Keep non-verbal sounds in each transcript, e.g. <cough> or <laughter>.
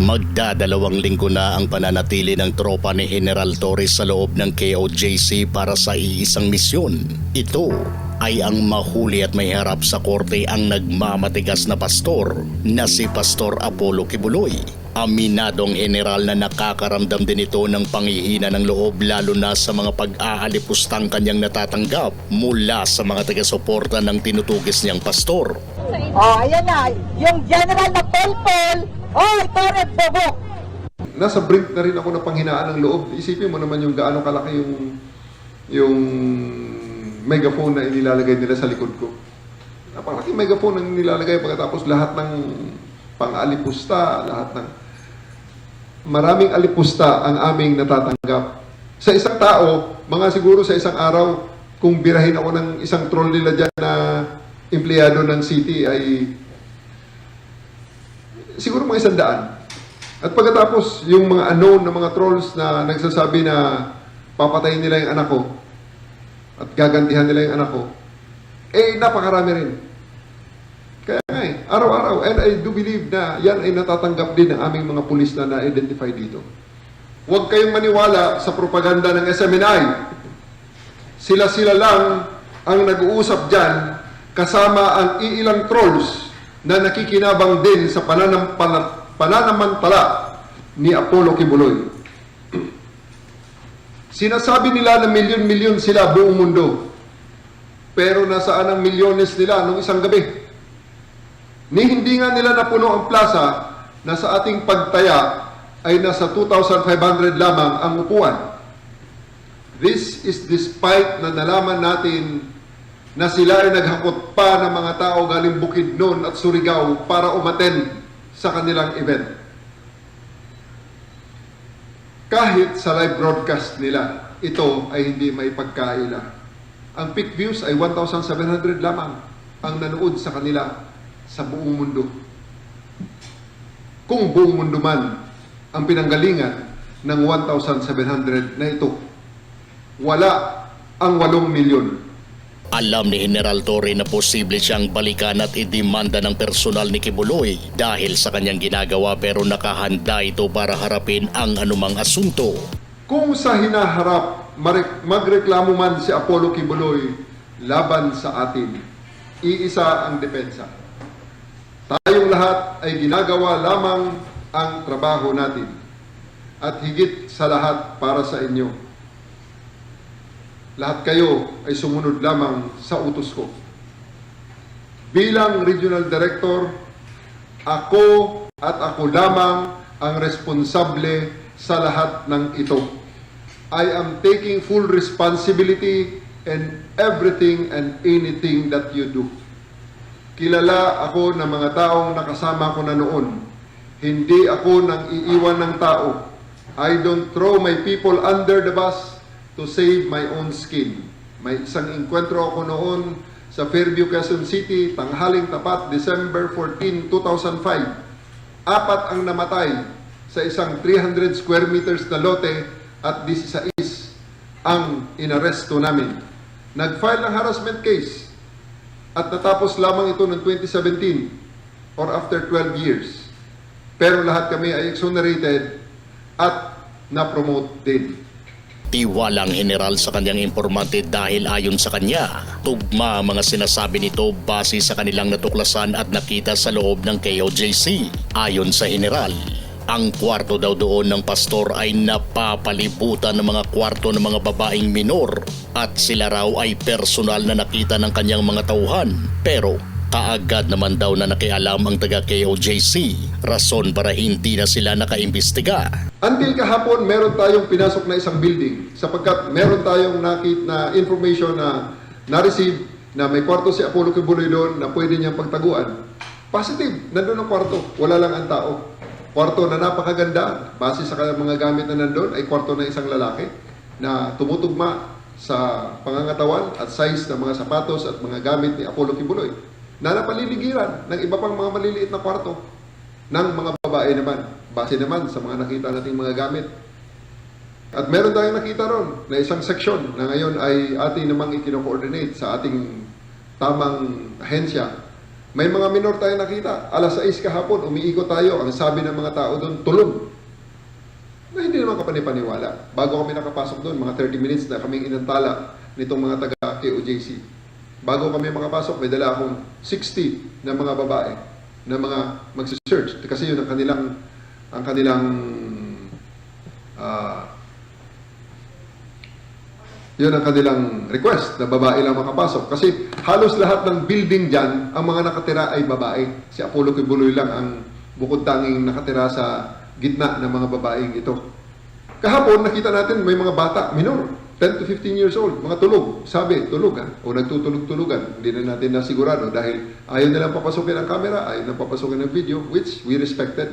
Magdadalawang linggo na ang pananatili ng tropa ni General Torres sa loob ng KOJC para sa iisang misyon. Ito ay ang mahuli at may harap sa korte ang nagmamatigas na pastor na si Pastor Apollo Kibuloy. Aminadong general na nakakaramdam din ito ng panghihina ng loob lalo na sa mga pag-aalipustang kanyang natatanggap mula sa mga taga-suporta ng tinutugis niyang pastor. Oh, ayan na. Yung general na Polpol, oh, Torres Bobok. nasa brink na rin ako ng panghinaan ng loob. Isipin mo naman yung gaano kalaki yung yung megaphone na inilalagay nila sa likod ko. Napakalaki megaphone ang nilalagay pagkatapos lahat ng pang-alipusta, lahat ng maraming alipusta ang aming natatanggap. Sa isang tao, mga siguro sa isang araw, kung birahin ako ng isang troll nila dyan na empleyado ng city ay siguro mga isang daan. At pagkatapos, yung mga unknown na mga trolls na nagsasabi na papatayin nila yung anak ko at gagantihan nila yung anak ko, eh, napakarami rin. Kaya nga eh, araw-araw, and I do believe na yan ay natatanggap din ng aming mga pulis na na-identify dito. Huwag kayong maniwala sa propaganda ng SMNI. Sila-sila lang ang nag-uusap dyan kasama ang iilang trolls na nakikinabang din sa pananampala, pananamantala ni Apollo Kibuloy. <clears throat> Sinasabi nila na milyon-milyon sila buong mundo. Pero nasaan ang milyones nila nung isang gabi? Ni hindi nga nila napuno ang plaza na sa ating pagtaya ay nasa 2,500 lamang ang upuan. This is despite na nalaman natin na sila ay naghakot pa ng mga tao galing Bukidnon at Surigao para umaten sa kanilang event. Kahit sa live broadcast nila, ito ay hindi may pagkaila. Ang peak views ay 1,700 lamang ang nanood sa kanila sa buong mundo. Kung buong mundo man ang pinanggalingan ng 1,700 na ito, wala ang 8 milyon Alam ni General Torre na posible siyang balikan at idemanda ng personal ni Kibuloy dahil sa kanyang ginagawa pero nakahanda ito para harapin ang anumang asunto. Kung sa hinaharap magreklamo man si Apollo Kibuloy laban sa atin, iisa ang depensa. Tayong lahat ay ginagawa lamang ang trabaho natin at higit sa lahat para sa inyo. Lahat kayo ay sumunod lamang sa utos ko. Bilang Regional Director, ako at ako lamang ang responsable sa lahat ng ito. I am taking full responsibility in everything and anything that you do. Kilala ako ng mga taong nakasama ko na noon. Hindi ako nang iiwan ng tao. I don't throw my people under the bus to save my own skin. May isang enkwentro ako noon sa Fairview, Quezon City, tanghaling tapat, December 14, 2005. Apat ang namatay sa isang 300 square meters na lote at 16 ang inaresto namin. Nag-file ng harassment case at natapos lamang ito noong 2017 or after 12 years. Pero lahat kami ay exonerated at na-promote din. Tiwalang general sa kanyang informante dahil ayon sa kanya, tugma mga sinasabi nito base sa kanilang natuklasan at nakita sa loob ng KOJC. Ayon sa general, ang kwarto daw doon ng pastor ay napapalibutan ng mga kwarto ng mga babaeng minor at sila raw ay personal na nakita ng kanyang mga tauhan. Pero kaagad naman daw na nakialam ang taga KOJC, rason para hindi na sila nakaimbestiga. Until kahapon, meron tayong pinasok na isang building sapagkat meron tayong nakit na information na na-receive na may kwarto si Apollo Kibuloy doon na pwede niyang pagtaguan. Positive, nandun ang kwarto, wala lang ang tao. Kwarto na napakaganda, base sa mga gamit na nandun, ay kwarto ng isang lalaki na tumutugma sa pangangatawan at size ng mga sapatos at mga gamit ni Apollo Kibuloy na napaliligiran ng iba pang mga maliliit na kwarto ng mga babae naman. base naman sa mga nakita nating mga gamit. At meron tayong nakita ron na isang seksyon na ngayon ay ating namang ikino-coordinate sa ating tamang ahensya. May mga minor tayo nakita. Alas 6 kahapon, umiikot tayo. Ang sabi ng mga tao doon, tulog. Na hindi naman kapanipaniwala. Bago kami nakapasok doon, mga 30 minutes na kaming inantala nitong mga taga KOJC. Bago kami makapasok, may dala akong 60 na mga babae na mga magsisearch. Kasi yun ang kanilang ang kanilang ah, yun ang kanilang request na babae lang makapasok. Kasi halos lahat ng building dyan, ang mga nakatira ay babae. Si Apollo Kibuloy lang ang bukod tanging nakatira sa gitna ng mga babaeng ito. Kahapon, nakita natin may mga bata, minor, 10 to 15 years old, mga tulog. Sabi, tulog ha, o nagtutulog-tulugan. Hindi na natin nasigurado dahil ayaw nilang papasukin ang camera, ayaw nilang papasukin ang video, which we respected.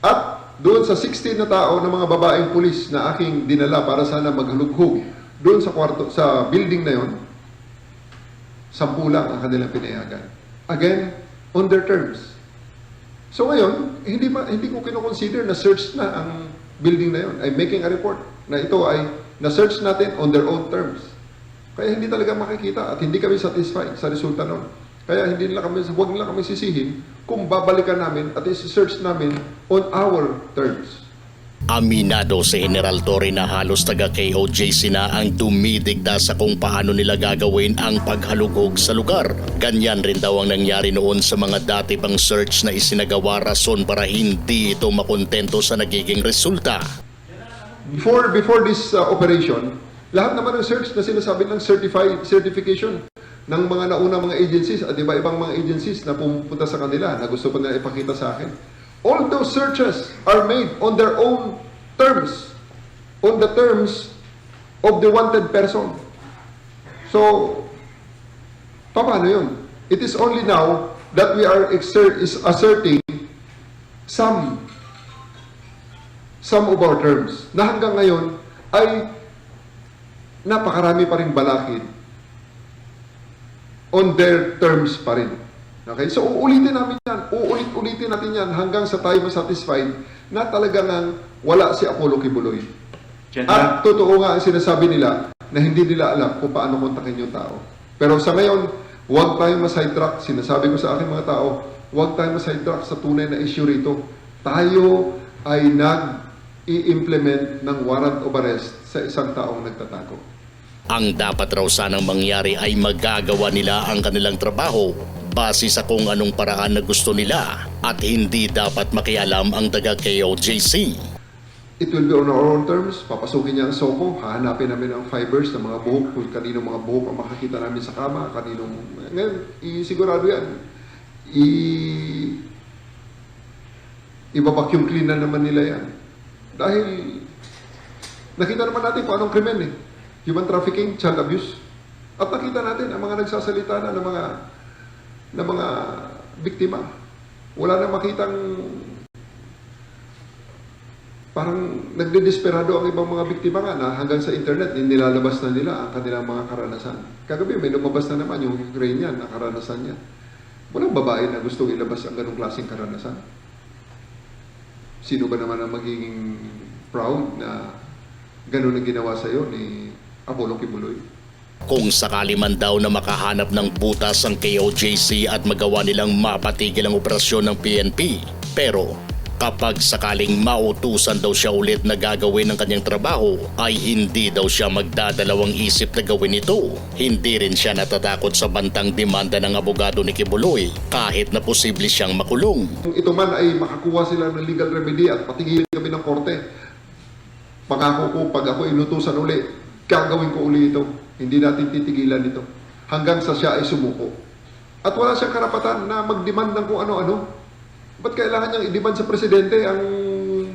At doon sa 16 na tao ng mga babaeng pulis na aking dinala para sana maghalughog doon sa kwarto sa building na yon, sampu lang ang kanilang pinayagan. Again, on their terms. So ngayon, hindi pa hindi ko kino-consider na search na ang building na yon. I'm making a report na ito ay na-search natin on their own terms. Kaya hindi talaga makikita at hindi kami satisfied sa resulta nun. Kaya hindi nila kami, huwag nila kami sisihin kung babalikan namin at isi-search namin on our terms. Aminado si General Torre na halos taga KOJC na ang dumidigda sa kung paano nila gagawin ang paghalughog sa lugar. Ganyan rin daw ang nangyari noon sa mga dati pang search na isinagawa rason para hindi ito makontento sa nagiging resulta. Before before this uh, operation, lahat naman ng search na sinasabi ng certified certification ng mga nauna mga agencies at iba ibang mga agencies na pumunta sa kanila na gusto pa nila ipakita sa akin. All those searches are made on their own terms, on the terms of the wanted person. So, paano yun? It is only now that we are asserting some some of our terms na hanggang ngayon ay napakarami pa rin balakid on their terms pa rin. Okay? So, uulitin namin yan. Uulit-ulitin natin yan hanggang sa tayo masatisfied na talagang ang wala si Apollo Kibuloy. General, At totoo nga ang sinasabi nila na hindi nila alam kung paano kontakin yung tao. Pero sa ngayon, huwag tayong ma-sidetrack. Sinasabi ko sa aking mga tao, huwag tayong ma-sidetrack sa tunay na issue rito. Tayo ay nag-i-implement ng warrant of arrest sa isang taong nagtatago. Ang dapat raw sanang mangyari ay magagawa nila ang kanilang trabaho base sa kung anong paraan na gusto nila at hindi dapat makialam ang taga KOJC. It will be on our own terms. Papasukin niya ang soko. Hahanapin namin ang fibers ng mga buhok. Kung kaninong mga buhok ang makakita namin sa kama. Kaninong... Ngayon, isigurado yan. I... Ibabacuum clean na naman nila yan. Dahil nakita naman natin kung anong krimen eh. Human trafficking, child abuse. At nakita natin ang mga nagsasalita na ng mga ng mga biktima. Wala nang makitang parang nagdedesperado ang ibang mga biktima nga na hanggang sa internet nilalabas na nila ang kanilang mga karanasan. Kagabi may lumabas na naman yung Ukrainian na karanasan niya. Walang babae na gustong ilabas ang ganong klaseng karanasan. Sino ba naman ang magiging proud na ganun ang ginawa sa iyo ni Apollo Kibuloy? Kung sakali man daw na makahanap ng butas ang KOJC at magawa nilang mapatigil ang operasyon ng PNP. Pero kapag sakaling mautusan daw siya ulit na gagawin ang kanyang trabaho, ay hindi daw siya magdadalawang isip na gawin ito. Hindi rin siya natatakot sa bantang demanda ng abogado ni Kibuloy kahit na posible siyang makulong. Kung ito man ay makakuha sila ng legal remedy at patigilin kami ng korte, pangako ko pag ako inutusan uli, gagawin ko uli ito. Hindi natin titigilan ito. Hanggang sa siya ay sumuko. At wala siyang karapatan na mag-demand ng kung ano-ano. Ba't kailangan niyang i-demand sa presidente ang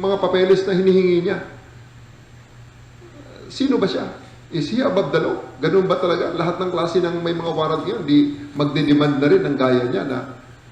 mga papeles na hinihingi niya? Sino ba siya? Is he above the law? Ganun ba talaga? Lahat ng klase ng may mga warrant ngayon, di magde-demand na rin ang gaya niya na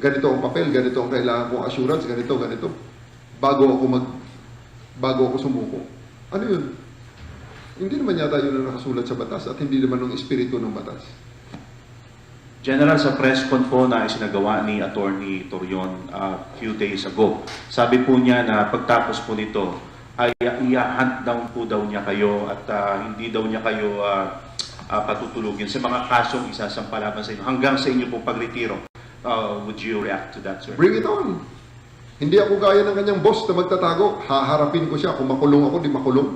ganito ang papel, ganito ang kailangan kong assurance, ganito, ganito. Bago ako mag bago ako sumuko. Ano yun? Hindi naman yata yun ang nakasulat sa batas at hindi naman ng espiritu ng batas. General, sa press con po na isinagawa ni Attorney Torion a few days ago, sabi po niya na pagtapos po nito ay i-hunt down po daw niya kayo at ah, hindi daw niya kayo ah, ah, patutulugin sa mga kasong isasampalaban sa inyo hanggang sa inyo po pagretiro. Ah, would you react to that, sir? Bring it on. Hindi ako gaya ng kanyang boss na magtatago. Haharapin ko siya. Kung makulong ako, di makulong.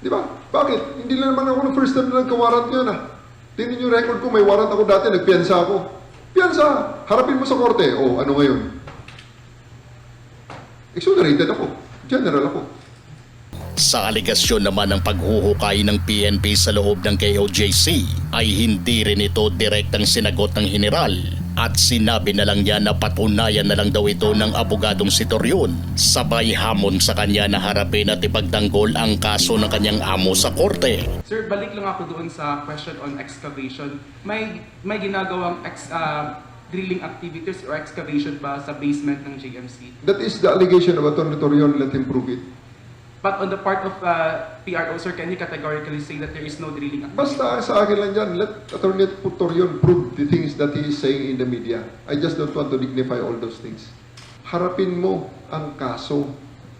Di ba? Bakit? Hindi lang naman ako ng first time na nagka-warrant yun ah. Tingnan yung record ko, may warrant ako dati, nagpiyansa ako. Piyansa! Harapin mo sa korte. O, ano ngayon? Exonerated ako. General ako. Sa aligasyon naman ng paghuhukay ng PNP sa loob ng KOJC ay hindi rin ito direktang sinagot ng general at sinabi na lang niya na patunayan na lang daw ito ng abogadong si Torion. Sabay hamon sa kanya na harapin at ipagtanggol ang kaso ng kanyang amo sa korte. Sir, balik lang ako doon sa question on excavation. May may ginagawang ex, ah, drilling activities or excavation ba sa basement ng JMC? That is the allegation of Atty. Torion. Let him prove it. But on the part of uh, PRO, sir, can he categorically say that there is no drilling activity? Basta sa akin lang dyan, let Atty. Torion prove the things that he is saying in the media. I just don't want to dignify all those things. Harapin mo ang kaso.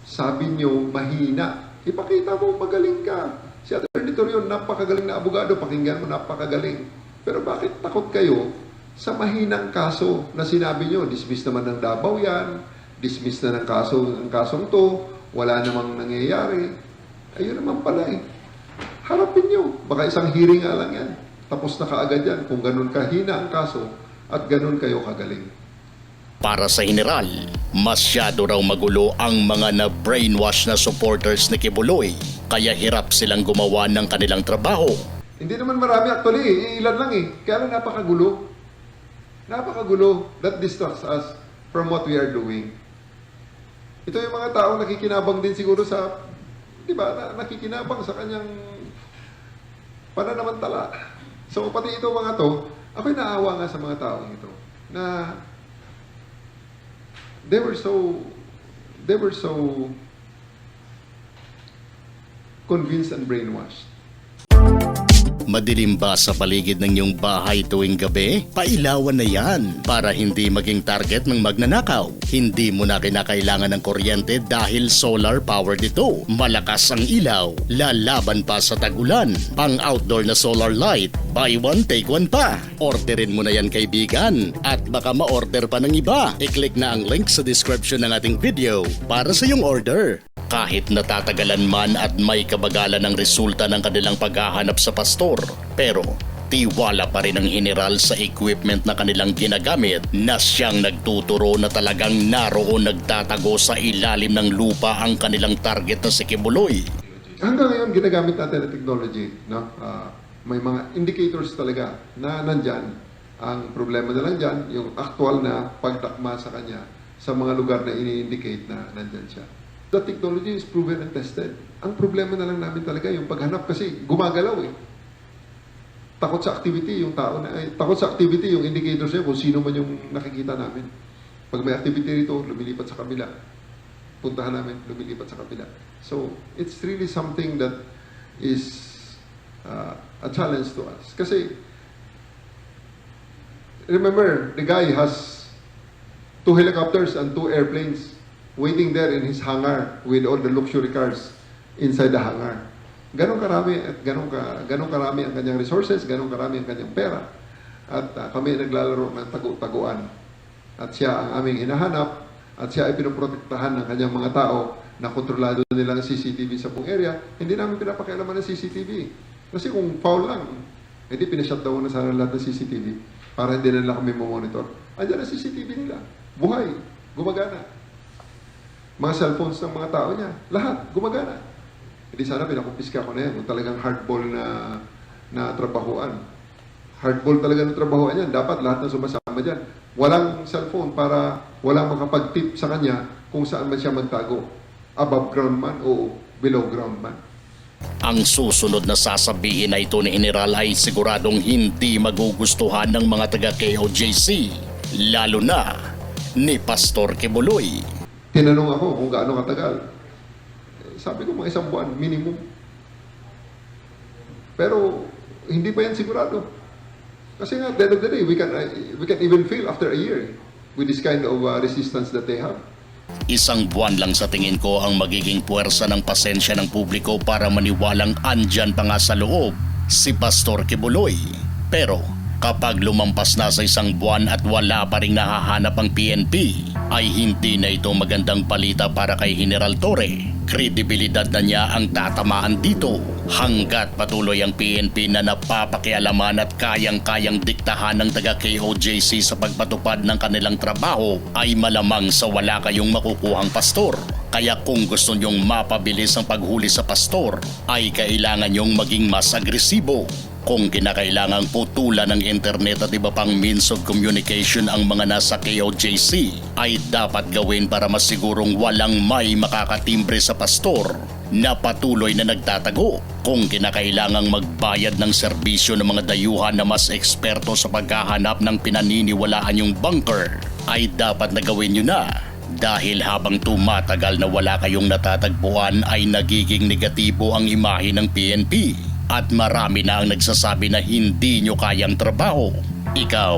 Sabi nyo, mahina. Ipakita mo, magaling ka. Si Atty. Torion, napakagaling na abogado. Pakinggan mo, napakagaling. Pero bakit takot kayo sa mahinang kaso na sinabi nyo, dismiss naman ng Davao yan, dismiss na ng kaso, ang kasong to, wala namang nangyayari. Ayun naman pala eh. Harapin nyo. Baka isang hearing nga lang yan. Tapos na kaagad yan kung ganun kahina ang kaso at ganun kayo kagaling. Para sa general, masyado raw magulo ang mga na-brainwash na supporters ni Kibuloy kaya hirap silang gumawa ng kanilang trabaho. Hindi naman marami actually, ilan lang eh. Kaya lang napakagulo. Napakagulo. That distracts us from what we are doing. Ito yung mga taong nakikinabang din siguro sa, di ba, na, nakikinabang sa kanyang pananamantala. So pati ito mga to, ako'y naawa nga sa mga taong ito na they were so they were so convinced and brainwashed. Madilim ba sa paligid ng iyong bahay tuwing gabi? Pailawan na yan para hindi maging target ng magnanakaw. Hindi mo na kinakailangan ng kuryente dahil solar powered ito. Malakas ang ilaw, lalaban pa sa tag-ulan. Pang outdoor na solar light, buy one take one pa. Orderin mo na yan kaibigan at baka ma-order pa ng iba. I-click na ang link sa description ng ating video para sa iyong order. Kahit natatagalan man at may kabagalan ang resulta ng kanilang paghahanap sa pastor, pero tiwala pa rin ang general sa equipment na kanilang ginagamit na siyang nagtuturo na talagang naroon nagtatago sa ilalim ng lupa ang kanilang target na si Kibuloy. Hanggang ngayon, ginagamit natin ang technology. No? Ah, may mga indicators talaga na nandyan. Ang problema na lang dyan, yung actual na pagtakma sa kanya sa mga lugar na ini-indicate na nandyan siya. The technology is proven and tested. Ang problema na lang namin talaga yung paghanap kasi gumagalaw eh. Takot sa activity yung tao na, ay, takot sa activity yung indicators niya kung sino man yung nakikita namin. Pag may activity rito, lumilipat sa kabila puntahan namin, lumilipat sa kabila. So, it's really something that is uh, a challenge to us. Kasi, remember, the guy has two helicopters and two airplanes waiting there in his hangar with all the luxury cars inside the hangar. Ganon karami at ganon, ka, ganon karami ang kanyang resources, ganon karami ang kanyang pera. At uh, kami naglalaro ng tagu-taguan. At siya ang aming hinahanap at siya ay pinoprotektahan ng kanyang mga tao na kontrolado nila ng CCTV sa buong area, hindi namin pinapakialaman ng CCTV. Kasi kung foul lang, edi pinashutdown na sana lahat ng CCTV para hindi nila kami monitor. Andiyan ang CCTV nila. Buhay. Gumagana. Mga cellphones ng mga tao niya. Lahat. Gumagana. Hindi sana pinakumpiska ko na yan kung talagang hardball na, na trabahuan. Hardball talaga ng trabahuan yan. Dapat lahat na sumasama dyan. Walang cellphone para walang makapag-tip sa kanya kung saan man siya magtago. Above ground man o below ground man. Ang susunod na sasabihin na ito ni General ay siguradong hindi magugustuhan ng mga taga-KOJC, lalo na ni Pastor Kibuloy. Tinanong ako kung gaano katagal. Eh, Sabi ko mga isang buwan, minimum. Pero hindi pa yan sigurado. Kasi nga, at the end of the day, we can, uh, we can even fail after a year with this kind of uh, resistance that they have. Isang buwan lang sa tingin ko ang magiging puwersa ng pasensya ng publiko para maniwalang andyan pa nga sa loob si Pastor Kibuloy. Pero kapag lumampas na sa isang buwan at wala pa rin nahahanap ang PNP, ay hindi na ito magandang palita para kay General Torre. Kredibilidad na niya ang tatamaan dito hanggat patuloy ang PNP na napapakialaman at kayang-kayang diktahan ng taga-KOJC sa pagpatupad ng kanilang trabaho ay malamang sa wala kayong makukuhang pastor. Kaya kung gusto nyong mapabilis ang paghuli sa pastor, ay kailangan nyong maging mas agresibo. Kung kinakailangang putulan ng internet at iba pang means of communication ang mga nasa KOJC, ay dapat gawin para masigurong walang may makakatimbre sa pastor na patuloy na nagtatago. Kung kinakailangang magbayad ng serbisyo ng mga dayuhan na mas eksperto sa paghahanap ng pinaniniwalaan yung bunker, ay dapat na gawin nyo na. Dahil habang tumatagal na wala kayong natatagpuan ay nagiging negatibo ang imahe ng PNP at marami na ang nagsasabi na hindi nyo kayang trabaho. Ikaw,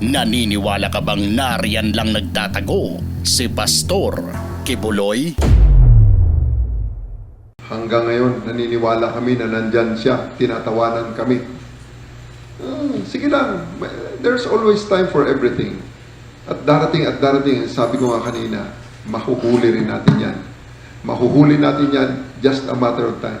naniniwala ka bang nariyan lang nagtatago si Pastor Kibuloy? Hanggang ngayon, naniniwala kami na nandyan siya, tinatawanan kami. Ah, sige lang, there's always time for everything. At darating at darating, sabi ko nga kanina, mahuhuli rin natin yan. Mahuhuli natin yan, just a matter of time.